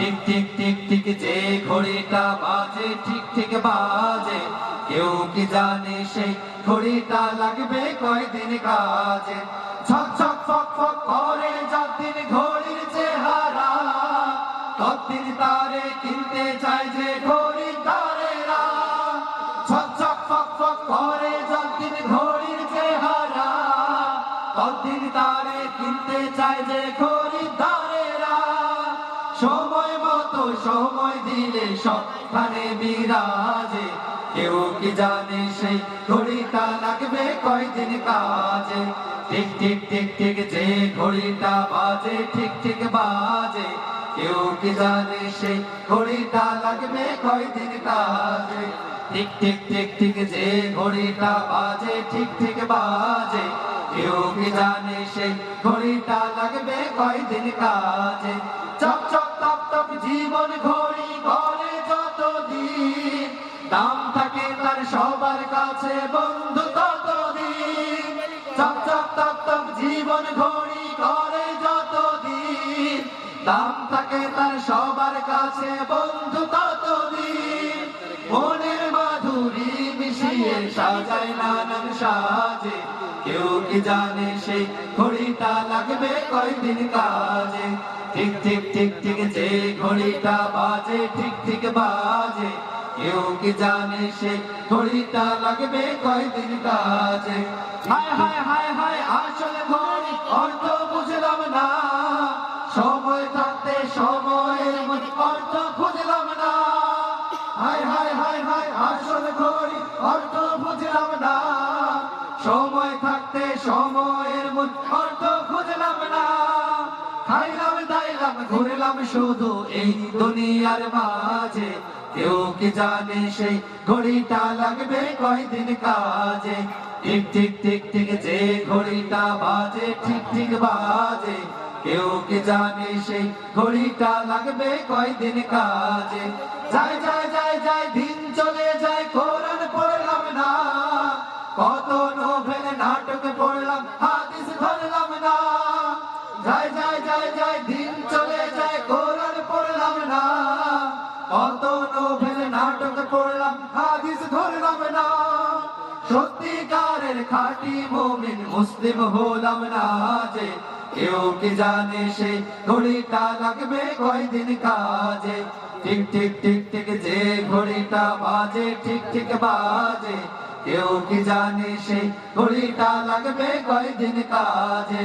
Tick tick tick tick, যে ঘড়িটা বাজে, ঠিক ঠিক বাজে। কেউ কি জানে সেই ঘড়িটা লাগবে কয়দিন কাজে? ছক ছক, ফক ফক করে যতদিন ঘড়ির চেহারা, ততদিন তারে কিনতে চায় যে তারে কিনতে যে সময় সময় দিলে সবখানে বিরাজে। কেউ কি জানে সেই ঘড়িটা লাগবে কয়দিন কাজে? ঠিক ঠিক টিক টিক, যে ঘড়িটা বাজে ঠিক ঠিক বাজে। কেউ কি জানে সেই ঘড়িটা লাগবে কয়দিন কাজে? টিক টিক টিক টিক, যে ঘড়িটা বাজে ঠিক ঠিক বাজে। কেউ কি জানে সেই ঘড়িটা লাগবে কয়দিন কাজে? চক চক জীবন ঘড়ি করে যত দিন দাম থাকে তার সবার কাছে বন্ধু তত দিন চক চক তক তক জীবন ঘড়ি করে যত দিন দাম থাকে তার সবার কাছে বন্ধু তত দিন মনের মাধুরী মিশিয়ে সাজায় নানান সাজে কেউ কি জানে সেই ঘড়িটা লাগবে কয়দিন কাজে? ঠিক ঠিক ঠিক ঠিক যে ঘড়িটা বাজে, ঠিক ঠিক বাজে। কেউ কি জানে সেই ঘড়িটা লাগবে কয়দিন কাজে? হায় হায় হায় হায়, আসলে ঘড়ি, অর্থ বুঝলাম না। সময় থাকতে সময়ের মধ্যে অর্থ খুঁজলাম না। হায় হায় হায় হায়, আসলে ঘড়ি, অর্থ সময় থাকতে সময়ের অর্থ খুঁজলাম না। খাইলাম, দাইলাম, ঘুরলাম শুধু এই দুনিয়ার মাঝে। কেউ কি জানে সেই ঘড়িটা লাগবে কয়দিন কাজে? ঠিক ঠিক ঠিক ঠিক যে ঘড়িটা বাজে, ঠিক ঠিক বাজে। কেউ কি জানে সেই ঘড়িটা লাগবে কয়দিন কাজে? যায় যায় যায় যায় দিন চলে যায় নাটক পড়লাম হাদিস ধরলাম না। সত্যিকারের খাঁটি মুমিন মুসলিম হলাম না যে, কেউ কি জানে সে ঘড়িটা লাগবে কয়দিন কাজে? ঠিক ঠিক ঠিক ঠিক যে ঘড়িটা বাজে, ঠিক ঠিক বাজে। কেউ কি জানে সে ঘড়িটা লাগবে কয়দিন কাজে?